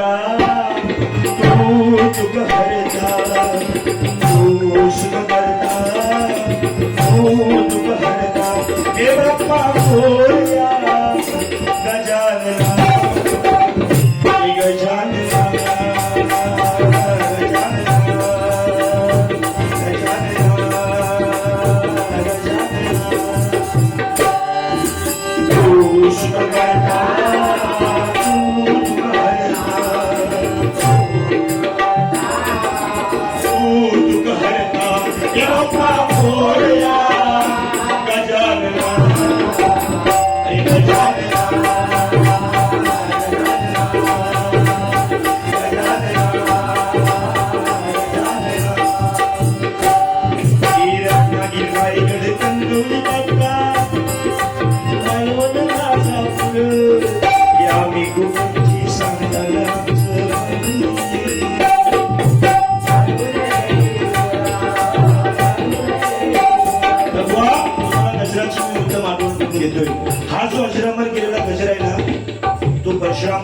करता तू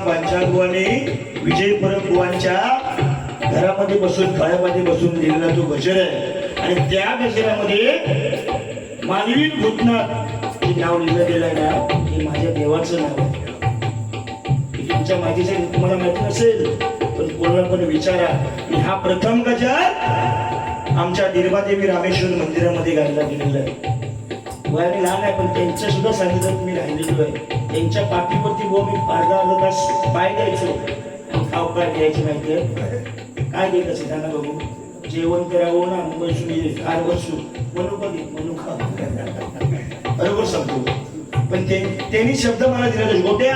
परशुराम विजय परंबुवांच्या घरामध्ये बसून काळ्यामध्ये बसून लिहिलेला तो गजर आहे. आणि त्या गजरामध्ये मानवी भूतनाथ हे नाव लिहिलं गेलं आहे ना हे माझ्या देवाचं नाव आहे. तुमच्या माहितीचे तुम्हाला माहिती नसेल पण कोणाला पण विचारा. की हा प्रथम गजर आमच्या निर्मादेवी रामेश्वर मंदिरामध्ये घालला गेलेला आहे. वयाने लहान आहे पण त्यांच्या सुद्धा सांगितलं मी राहिलेलो आहे त्यांच्या पाठीवरती बुवा मी अर्धा अर्धा तास पाय द्यायचो. आणि खाव काय द्यायची माहिती आहे. काय देत असे त्यांना बघू? जेवण करावं ना बसू कार बसू म्हणू कधी म्हणू खा बरोबर सांगतो. पण ते त्यांनी शब्द मला दिला गोट्या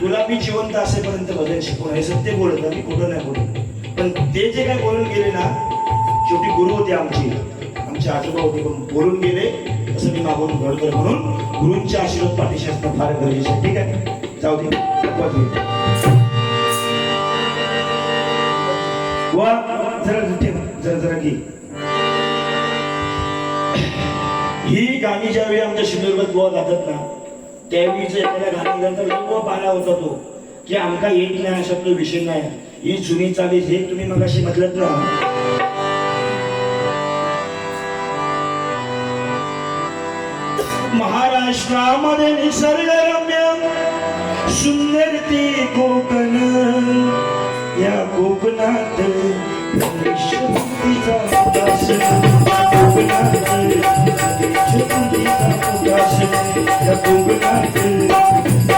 तुला मी जिवंत असेपर्यंत भजन शिकवून हे सत्य बोलत मी कुठं नाही बोलत. पण ते जे काय बोलून गेले ना शेवटी गुरु होते आमचे. आमचे आजोबा होते पण बोलून गेले. सगळी मागून घडतोय म्हणून गुरूंचे आशीर्वाद पाठीशी असणं फार गरजेचं आहे. ठीक आहे? जाऊ दे. वा जरा ठेव. जरा जरा घे. ही गाणी ज्यावेळी आमच्या सिंधुदुर्गात गोवा जातात ना त्यावेळीच एखाद्या गाणीनंतर लोक पाला होता तो की आमका येत नाही असा विषय नाही. ही जुनी चाली हे तुम्ही मग अशी म्हटलं ना महाराष्ट्रामध्ये निसर्गरम्य सुंदर ती कोकण. या कोकणात कोकणात कोकणात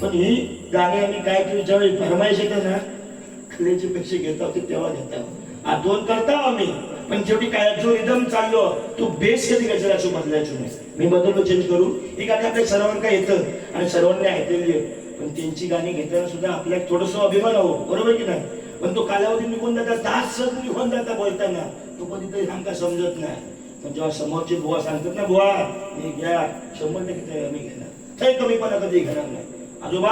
पण ही गाणी आम्ही काय केली ज्यावेळी फरमाईश येते ना खलेचे पैसे घेता होते तेव्हा घेता दोन करता आम्ही पण शेवटी काय जो रिदम चाललो तो बेस कधी गजराचो बदलायचो नाही. मी बदललो चेंज करू ही गाणी आपल्या सर्वांना येतं आणि सर्वांनी ऐकलेली आहे पण त्यांची गाणी घेताना सुद्धा आपल्याला थोडस अभिमान हवं बरोबर की नाही? पण तो कालावधी निघून जाता तास सर निघून जाता बोलताना तो कधीतरी आमका समजत नाही. पण जेव्हा समोरचे बुवा सांगतात ना बुवा हे घ्या शंभर टक्के ते आम्ही घेणार. काही कमीपणा कधी घेणार नाही. आजोबा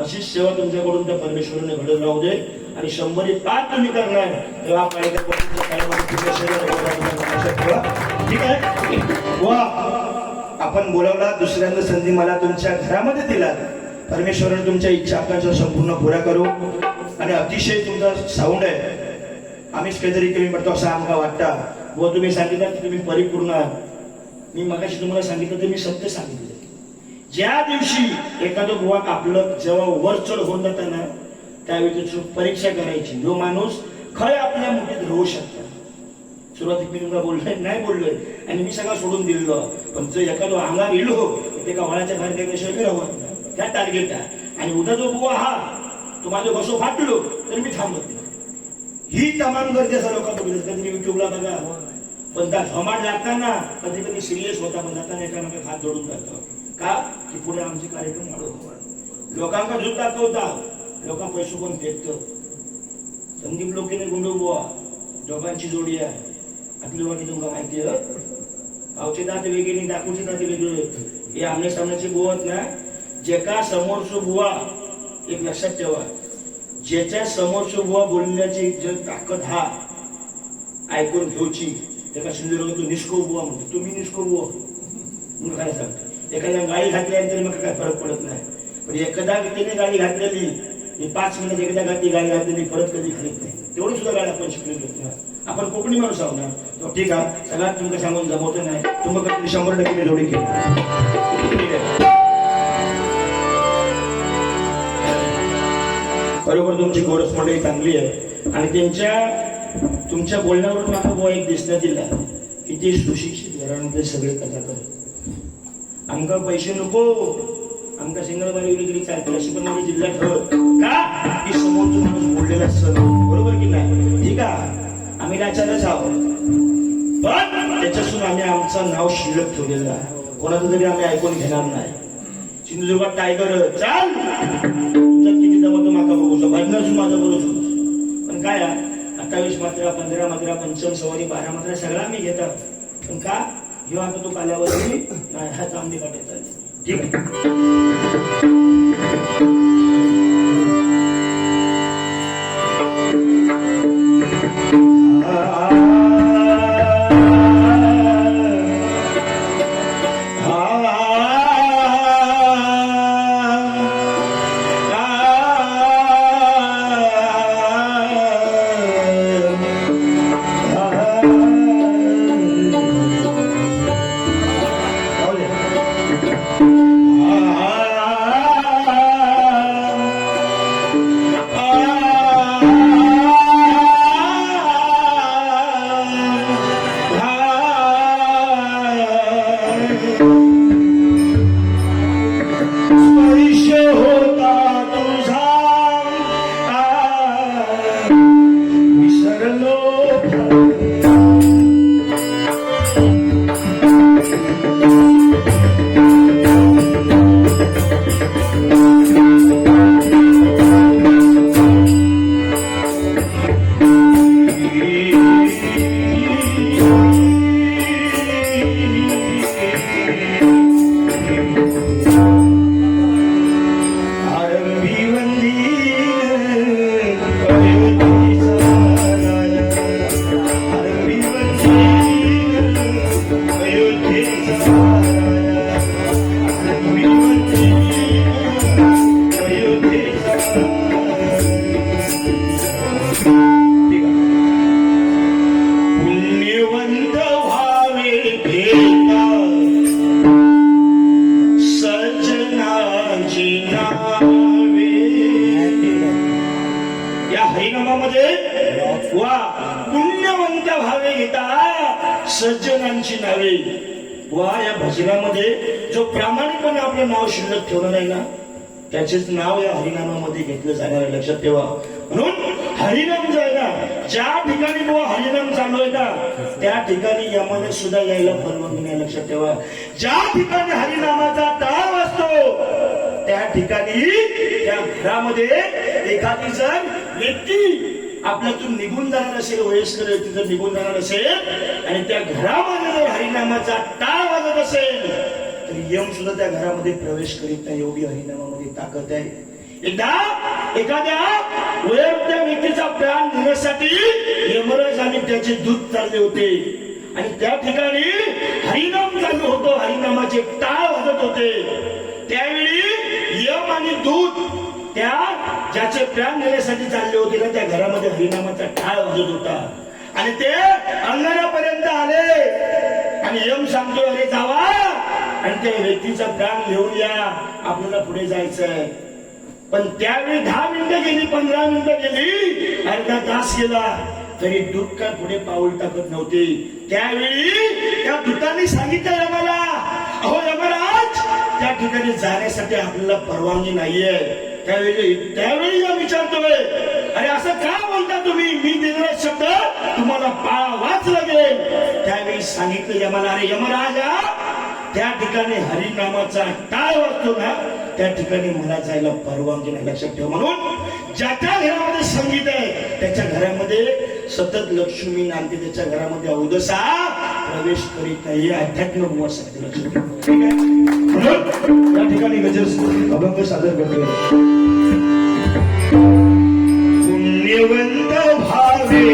अशीच सेवा तुमच्याकडून त्या परमेश्वराने घडून राहू दे आणि शंभर पाच तुम्ही करणार. तेव्हा काय ठीक आहे? बुवा आपण बोलावला दुसऱ्यांदा संधी मला तुमच्या घरामध्ये दिला. परमेश्वराने तुमच्या इच्छा आकांक्षा संपूर्ण पुरा करू. आणि अतिशय तुमचा साऊंड आहे. आम्हीच काहीतरी कमी पडतो असं आमका वाटतं व तुम्ही सांगितलं की तुम्ही परिपूर्ण आहात. मी मगाशी तुम्हाला सांगितलं ते मी सत्य सांगितलं. ज्या दिवशी एखादं बुवा कापलं जेव्हा वर चढ होऊन जाताना त्यावेळी त्याची परीक्षा करायची. जो माणूस खरं आपल्या मुठीत राहू शकतो. सुरुवातीत मी तुम्हाला बोललोय नाही बोललोय. आणि मी सगळं सोडून दिलेलो. पण जर एखादं अंगार इलो ते का वळाच्या बाहेर गेल्याशिवाय मी राहत त्या टार्गेट आहे. आणि उद्या जो बुवा हा तो माझं बसो फाटलो तर मी थांबत नाही. ही तमाम गर्दी असं लोक कधी युट्यूबला बघा. पण त्या धमाट जाताना कधी कधी सिरियस होता पण जाताना एकामेका हात जोडून जातो. का? की पुढे आमचे कार्यक्रम वाढव लोकांका झूट दाखवता लोकांना पैसे कोण फेकतो संदीप लोकेने गुंडू बुवा. दोघांची जोडी आहे. आपली वाटी तुमका माहिती आहे. गावचे दात वेगळे दाखवचे दात वेगळे. हे आमने सामन्याचे बुवत ना. जे का समोरचो बुवा एक लक्षात ठेवा. ज्याच्या समोर बुवा बोलण्याची जर ताकद हा ऐकून घेऊची त्याला सिंधुदुर्ग तू निष्को बुवा म्हणतो तुम्ही निष्को बुवा म्हणून काय सांगतो. एखाद्या गाडी घातल्यानंतर मग काय फरक पडत नाही. पण एखादा त्याने गाडी घातलेली मी पाच मिनिटात एकदा घातली गाडी घातलेली परत कधी घालत नाही. तेवढी सुद्धा गाडी आपण शिकलेली होत नाही आपण कोकणी माणूस आहोत ना. तो ठीक आहे सगळ्यात तुमचं सांगून जमवत नाही तुम्हाला शंभर टक्के मी जोडी केली. बरोबर तुमची गोरस मंडळी चांगली आहे. आणि त्यांच्या तुमच्या बोलण्यावरून मला बुवा एक दिसण्यात दिला की ते सुशिक्षित घराण्यातले सगळे कथा आमका पैसे नको आमका सिंगल बारी तरी चालते अशी पण माझी जिल्ह्यात ठरवत का? की समोरचं माणूस बोललेला सण बरोबर की नाही? ठीक आहे. आम्ही राजालाच आहोत. पण त्याच्यासून आम्ही आमचं नाव शिल्लक ठेवलेलं आहे. कोणाचं तरी आम्ही ऐकून घेणार नाही. सिंधुदुर्गात टायगर चाल! तुझा किती जमतो माका बघू शकतो. भजनच माझं बोलू शकतो. पण काय अठ्ठावीस मात्रा पंधरा मात्रा पंचम सवारी बारा मात्रा सगळा मी घेतात पण का? ह्यो आता तो कालावधी हा चांदी काटायचा ठीक आहे. कोणत्या भावे घेता? सज्जनांची नावे. वा या भजनामध्ये जो प्रामाणिकपणे आपलं नाव शिल्लक ठेवलं नाही ना त्याचेच नाव या हरिनामामध्ये घेतलं जाणार आहे. लक्षात ठेवा. म्हणून हरिनाम जो आहे ना ज्या ठिकाणी बुवा हरिनाम चालू आहे ना त्या ठिकाणी यामध्ये सुद्धा यायला परवानगी नाही. लक्षात ठेवा. ज्या ठिकाणी हरिनामाचा ताळ असतो त्या ठिकाणी त्या घरामध्ये एखादी जण व्यक्ती आपल्यातून निघून जाणार असेल वयस्कर व्यक्ती जर निघून जाणार असेल आणि त्या घरामध्ये जर हरिनामाचा टाळ वाजत असेल तर यम सुद्धा त्या घरामध्ये प्रवेश करीत नाही एवढी हरिनामामध्ये ताकद आहे. एकदा एखाद्या वयोवृद्ध व्यक्तीचा प्राण घेण्यासाठी यमराज आणि त्याचे दूध चालले होते. आणि त्या ठिकाणी हरिनाम चालू होतो हरिनामाचे टाळ वाजत होते. त्यावेळी यम आणि दूध त्या ज्याचे प्राण घेण्यासाठी चालले होते ना त्या घरामध्ये हरिनामाचा टाळ वाजत होता. आणि ते अंगणापर्यंत आले. आणि यम सांगतो अरे जावा. आणि त्या व्यक्तीचा प्राण घेऊन या. आपल्याला पुढे जायचंय. पण त्यावेळी दहा मिनिटं गेली पंधरा मिनिटं गेली. अर्धा तास गेला. तरी दूत काय पुढे पाऊल टाकत नव्हते. त्यावेळी त्या दूतांनी सांगितलं यमाला अहो यमराज त्या ठिकाणी जाण्यासाठी आपल्याला परवानगी नाहीये. त्यावेळी त्यावेळी या विचारतोय. अरे असं का बोलता तुम्ही? मी दिलेला शब्द तुम्हाला पाळावाच लागेल. त्यावेळी सांगितलं यमाला अरे यमराजा त्या ठिकाणी हरिनामाचा टाळ वाजतो ना त्या ठिकाणी मला जायला परवानगी नाही. लक्षात ठेव म्हणून ज्याच्या घरामध्ये संगीत आहे त्याच्या घरामध्ये सतत लक्ष्मी नांदते त्याच्या घरामध्ये औदसा प्रवेश करीत नाही हे अध्यात्म उपवास आहे? म्हणून त्या ठिकाणी गजर अभंग सादर करतो. पुण्यवंत भावे